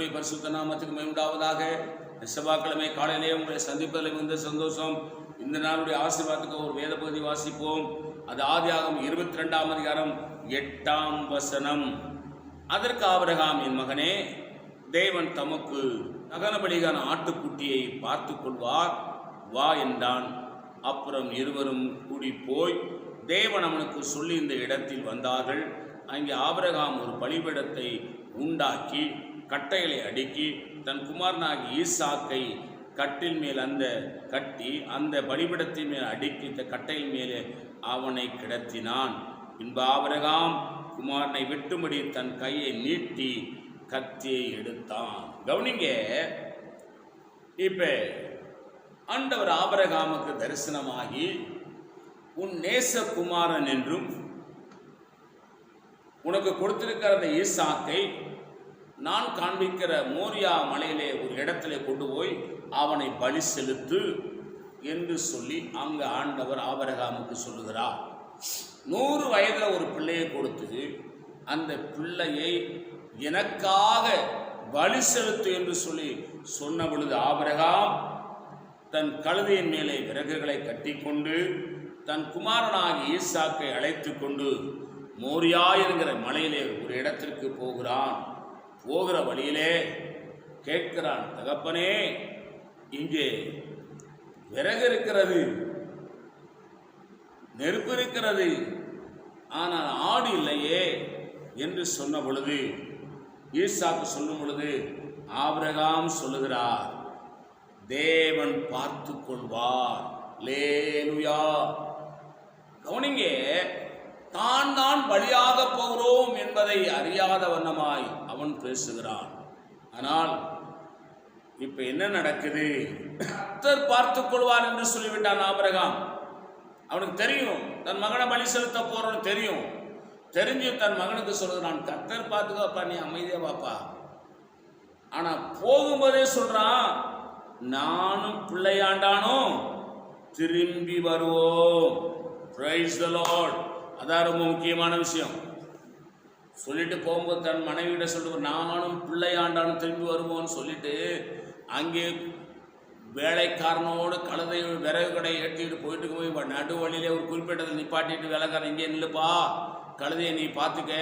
கர்த்தருடைய பரிசுத்த நாமத்துக்கு மேம்படாவதாக செவ்வாய்க்கிழமை காலையிலே உங்களை சந்திப்பதில் மிகுந்த சந்தோஷம். இந்த நாளுடைய ஆசீர்வாதத்துக்கு ஒரு வேத பகுதி வாசிப்போம். அது ஆதியாகம் இருபத்தி ரெண்டாம் அதிகாரம் எட்டாம் வசனம். அதற்கு ஆபரகாம் என் மகனே தேவன் தமக்கு நகனபலிகான ஆட்டுக்குட்டியை பார்த்து கொள்வார். வா என்றான். அப்புறம் இருவரும் கூடி போய் தேவன் அவனுக்கு சொல்லி இந்த இடத்தில் வந்தார்கள். அங்கே ஆபரகாம் ஒரு பலிபீடத்தை உண்டாக்கி கட்டைகளை அடுக்கி தன் குமாரனாகி ஈசாக்கை கட்டில் மேல் அந்த கட்டி அந்த பலிபடத்தின் மேல் அடுக்கி இந்த கட்டையின் மேலே அவனை கிடத்தினான். பின்பு ஆபரகாம் குமாரனை வெட்டும்படி தன் கையை நீட்டி கத்தியை எடுத்தான். கவனிங்க இப்ப ஆண்டவர் ஆபரகாமுக்கு தரிசனமாகி உன் நேசகுமாரன் என்றும் உனக்கு கொடுத்திருக்கிற அந்த ஈசாக்கை நான் காண்பிக்கிற மோரியா மலையிலே ஒரு இடத்துல கொண்டு போய் அவனை பலி செலுத்து என்று சொல்லி அங்கு ஆண்டவர் ஆபரகாமுக்கு சொல்லுகிறார். நூறு வயதில் ஒரு பிள்ளையை கொடுத்து அந்த பிள்ளையை எனக்காக பலி செலுத்து என்று சொல்லி சொன்ன பொழுது ஆபரகாம் தன் கழுதையின் மேலே விறகுகளை கட்டிக்கொண்டு தன் குமாரனாகி ஈசாக்கை அழைத்து கொண்டு மோரியா என்கிற மலையிலே ஒரு இடத்திற்கு போகிறான். போகிற வழியிலே கேட்கிறான் தகப்பனே இங்கே விறகு இருக்கிறது. நெருப்பு இருக்கிறது. ஆனால் ஆடு இல்லையே என்று சொன்ன பொழுது ஈசாக்கு சொல்லும் பொழுது ஆபிரகாம் சொல்லுகிறார் தேவன் பார்த்து கொள்வார் லேலுயா கவனிங்க தான் தான் பலியாக போகிறோம் என்பதை அறியாத வண்ணமாய் அவன் பேசுகிறான். ஆனால் இப்ப என்ன நடக்குது? கர்த்தர் பார்த்துக் கொள்வார் என்று சொல்லிவிட்டான் ஆபரகாம். அவனுக்கு தெரியும் தன் மகனை பலி செலுத்த போறோம்னு தெரியும். தெரிஞ்சு தன் மகனுக்கு சொல்கிறான் கர்த்தர் பார்த்துக்கப்பா நீ அமைதியா பாப்பா ஆனா போகும்போதே சொல்றான் நானும் பிள்ளையாண்டானும் திரும்பி வருவோம். பிரைஸ் த லார்ட் அதான் ரொம்ப முக்கியமான விஷயம். சொல்லிட்டு போகும்போது தன் மனைவியிட சொல்லிட்டு நானும் பிள்ளையாண்டானும் திரும்பி வருவோம்னு சொல்லிட்டு அங்கே வேலைக்காரனோடு கழுதை விறகு கடை ஏற்றிட்டு போயிட்டு போய் நடு வழியிலே ஒரு குறிப்பிட்டதை நிப்பாட்டிட்டு வேலைக்காரன் இங்கே நில்லுப்பா கழுதையை நீ பார்த்துக்க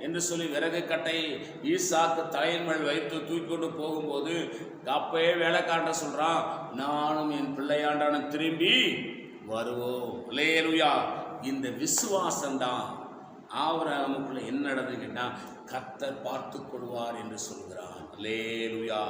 என்று சொல்லி விறகு கட்டை ஈசாக்கு தலையின் மேல் வைத்து தூக்கி கொண்டு போகும்போது அப்பயே வேலைக்காரன் சொல்கிறான் நானும் என் பிள்ளையாண்டானும் திரும்பி வருவோம். லேலுயா இந்த விசுவாசம்தான் ஆவராமுக்குள்ள என்ன நடந்து கேட்டால் கத்தர் பார்த்து கொள்வார் என்று சொல்கிறான் லேலுயா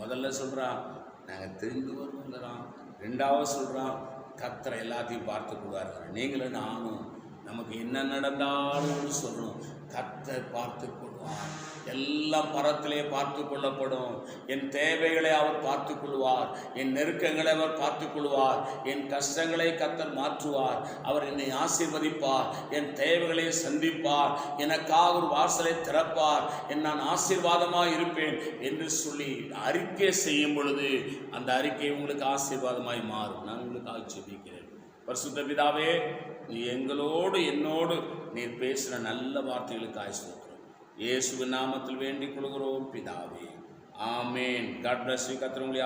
முதல்ல சொல்கிறான் நாங்கள் திரும்பி வருவோங்கிறான் ரெண்டாவது சொல்கிறான் கத்தரை எல்லாத்தையும் பார்த்து கொள்வார்கள் நீங்களும் நானும் நமக்கு என்ன நடந்தாலும் சொல்லணும். கத்தை பார்த்து கொள்வார். எல்லாம் பரத்திலே பார்த்து கொள்ளப்படும். என் தேவைகளை அவர் பார்த்து கொள்வார். என் நெருக்கங்களை அவர் பார்த்து கொள்வார். என் கஷ்டங்களை கத்தர் மாற்றுவார். அவர் என்னை ஆசீர்வதிப்பார். என் தேவைகளை சந்திப்பார். எனக்காக ஒரு வாசலை திறப்பார். என் நான் ஆசீர்வாதமாக இருப்பேன் என்று சொல்லி அறிக்கை செய்யும் பொழுது அந்த அறிக்கை உங்களுக்கு ஆசீர்வாதமாய் மாறும். நான் உங்களுக்கு ஆட்சேபிக்கிறேன் பரிசுத்த பிதாவே நீ எங்களோடு என்னோடு நீர் பேசுகிற நல்ல வார்த்தைகளுக்கு ஆய்ஸ்தோத்திரம் இயேசு நாமத்தில் வேண்டிக் கொள்கிறோம் பிதாவே. ஆமேன். God bless you கத்திரவங்களை